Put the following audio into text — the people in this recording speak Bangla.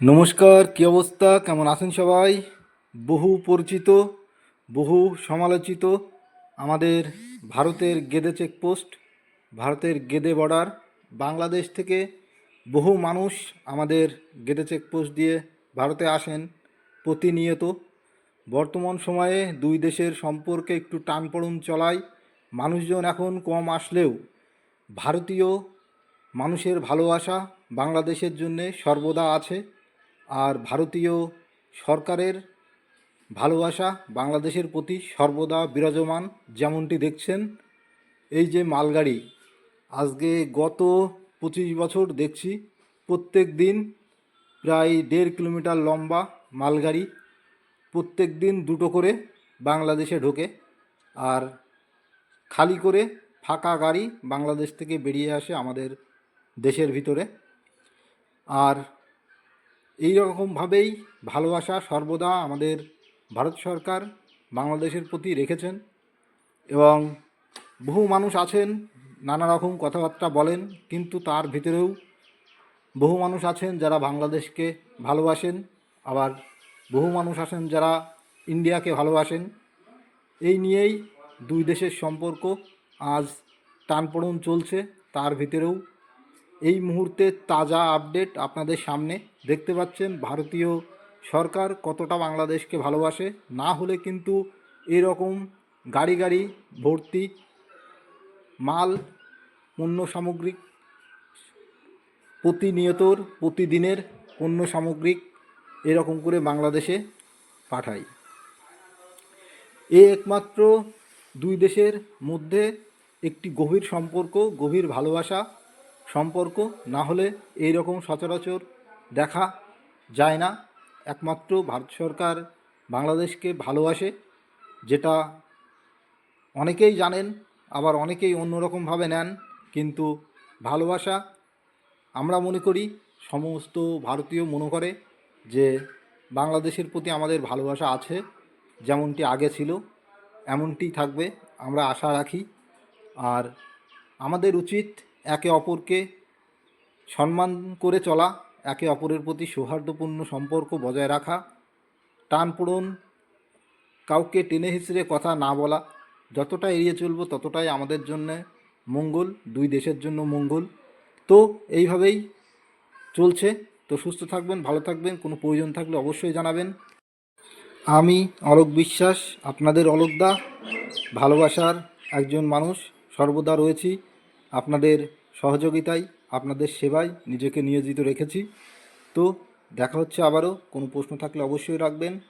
নমস্কার, কী অবস্থা? কেমন আছেন সবাই? বহু পরিচিত, বহু সমালোচিত আমাদের ভারতের গেদে চেকপোস্ট, ভারতের গেদে বর্ডার, বাংলাদেশ থেকে বহু মানুষ আমাদের গেদে চেকপোস্ট দিয়ে ভারতে আসেন প্রতিনিয়ত। বর্তমান সময়ে দুই দেশের সম্পর্কে একটু টানপড়ুন চলায় মানুষজন এখন কম আসলেও ভারতীয় মানুষের ভালোবাসা বাংলাদেশের জন্যে সর্বদা আছে। আর ভারতীয় সরকারের ভালোবাসা বাংলাদেশের প্রতি সর্বদা বিরাজমান যেমনটি দেখছেন। এই যে মালগাড়ি, আজকে গত পঁচিশ বছর দেখছি, প্রত্যেক দিন প্রায় দেড় কিলোমিটার লম্বা মালগাড়ি প্রত্যেক দিন দুটো করে বাংলাদেশে ঢোকে আর খালি করে ফাঁকা গাড়ি বাংলাদেশ থেকে বেরিয়ে আসে আমাদের দেশের ভিতরে। আর এই রকমভাবেই ভালোবাসা সর্বদা আমাদের ভারত সরকার বাংলাদেশের প্রতি রেখেছেন এবং বহু মানুষ আছেন, নানা রকম কথাবার্তা বলেন, কিন্তু তার ভিতরেও বহু মানুষ আছেন যারা বাংলাদেশকে ভালোবাসেন, আবার বহু মানুষ আছেন যারা ইন্ডিয়াকে ভালোবাসেন। এই নিয়েই দুই দেশের সম্পর্ক আজ টানপড়ন চলছে, তার ভিতরেও এই মুহূর্তে তাজা আপডেট আপনাদের সামনে দেখতে পাচ্ছেন। ভারতীয় সরকার কতটা বাংলাদেশকে ভালোবাসে, না হলে কিন্তু এরকম গাড়ি গাড়ি ভর্তি মাল পণ্য সামগ্রিক প্রতিনিয়তর, প্রতিদিনের পণ্য সামগ্রিক এরকম করে বাংলাদেশে পাঠায়। এ একমাত্র দুই দেশের মধ্যে একটি গভীর সম্পর্ক, গভীর ভালোবাসা সম্পর্ক না হলে এই রকম সচরাচর দেখা যায় না। একমাত্র ভারত সরকার বাংলাদেশকে ভালোবাসে, যেটা অনেকেই জানেন, আবার অনেকেই অন্যরকমভাবে নেন। কিন্তু ভালোবাসা আমরা মনে করি সমস্ত ভারতীয় মনে করে যে বাংলাদেশের প্রতি আমাদের ভালোবাসা আছে, যেমনটি আগে ছিল, এমনটি থাকবে, আমরা আশা রাখি। আর আমাদের উচিত একে অপরকে সম্মান করে চলা, একে অপরের প্রতি সৌহার্দ্যপূর্ণ সম্পর্ক বজায় রাখা, টানপোড়ন, কাউকে টেনে হিসড়ে কথা না বলা, যতটা এড়িয়ে চলবো ততটাই আমাদের জন্য মঙ্গল, দুই দেশের জন্য মঙ্গল। তো এইভাবেই চলছে। তো সুস্থ থাকবেন, ভালো থাকবেন, কোনো প্রয়োজন থাকলে অবশ্যই জানাবেন। আমি অলোক বিশ্বাস, আপনাদের অলোকদা, ভালোবাসার একজন মানুষ, সর্বদা রয়েছি। আপনাদের সহযোগিতায়, আপনাদের সেবায় নিজেকে নিয়োজিত রেখেছি। তো দেখা হচ্ছে আবারও। কোনো প্রশ্ন থাকলে অবশ্যই রাখবেন।